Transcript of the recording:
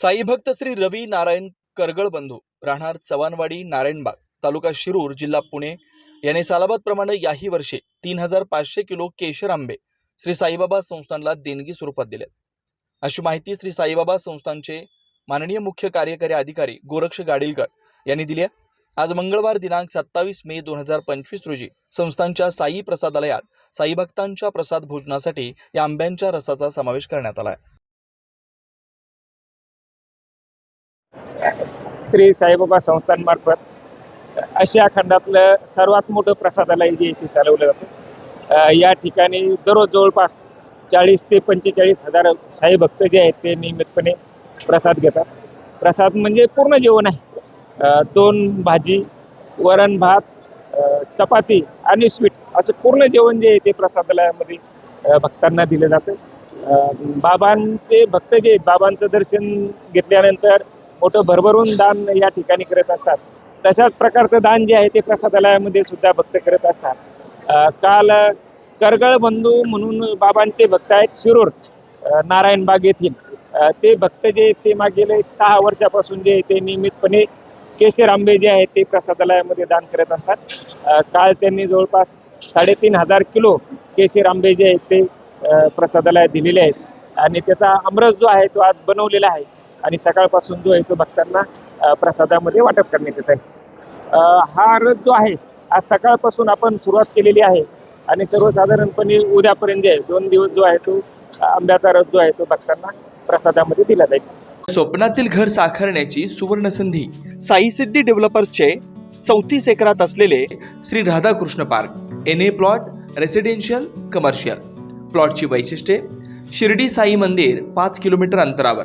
साईभक्त श्री रवी नारायण करगळ बंधू राहणार चव्हाणवाडी नारायणबाग तालुका शिरूर जिल्हा पुणे. याने सालाबादप्रमाणे याही वर्षी तीन हजार पाचशे किलो केशर आंबे श्री साईबाबा संस्थानला देणगी स्वरूपात दिले अशी माहिती श्री साईबाबा संस्थानचे माननीय मुख्य कार्यकारी अधिकारी गोरक्ष गाडीलकर यांनी दिली आहे. आज मंगळवार दिनांक सत्तावीस मे दोन हजार पंचवीस रोजी संस्थानच्या साई प्रसादालयात साईभक्तांच्या प्रसाद भोजनासाठी या आंब्यांच्या रसाचा समावेश करण्यात आला आहे. श्री साईबाबा संस्थांमार्फत आशिया खंडातलं सर्वात मोठं प्रसादालय जे इथे चालवलं जातं. या ठिकाणी दररोज जवळपास चाळीस ते पंचेचाळीस हजार साई भक्त जे आहेत ते नियमितपणे प्रसाद घेतात. प्रसाद म्हणजे पूर्ण जेवण आहे. दोन भाजी वरण भात चपाती आणि स्वीट असं पूर्ण जेवण जे आहे ते प्रसादालयामध्ये भक्तांना दिलं जातं. बाबांचे भक्त जे आहेत बाबांचं दर्शन घेतल्यानंतर मोठं भरभरून दान या ठिकाणी करत असतात. तशाच प्रकारचं दान जे आहे ते प्रसादालयामध्ये सुद्धा भक्त करत असतात. काल करगळ बंधू म्हणून बाबांचे भक्त आहेत शिरूर नारायण नारायणबाग येथील. ते भक्त जे आहेत ते मागील एक सहा वर्षापासून जे ते नियमितपणे केशर आंबे जे आहेत ते प्रसादालयामध्ये दान करत असतात. काल त्यांनी जवळपास साडेतीन हजार किलो केशर आंबे जे आहेत ते प्रसादालयात दिलेले आहेत. आणि त्याचा अमरस जो आहे तो आज बनवलेला आहे. आणि सकाळपासून जो आहे तो भक्तांना प्रसादामध्ये वाटप करण्यात येत आहे. हा रथ जो आहे आज सकाळपासून आपण सुरुवात केलेली आहे. आणि सर्वसाधारणपणे उद्यापर्यंत जे आहे दोन दिवस जो आहे तो आंब्याचा रथ जो आहे तो भक्तांना प्रसादामध्ये दिला जाईल. स्वप्नातील घर साकारण्याची सुवर्ण संधी साई सिद्धी डेव्हलपर्सचे चौतीस एकरात असलेले Shri Radhakrishna park N A plot residential commercial प्लॉटची वैशिष्ट्ये शिर्डी साई मंदिर पाच किलोमीटर अंतरावर.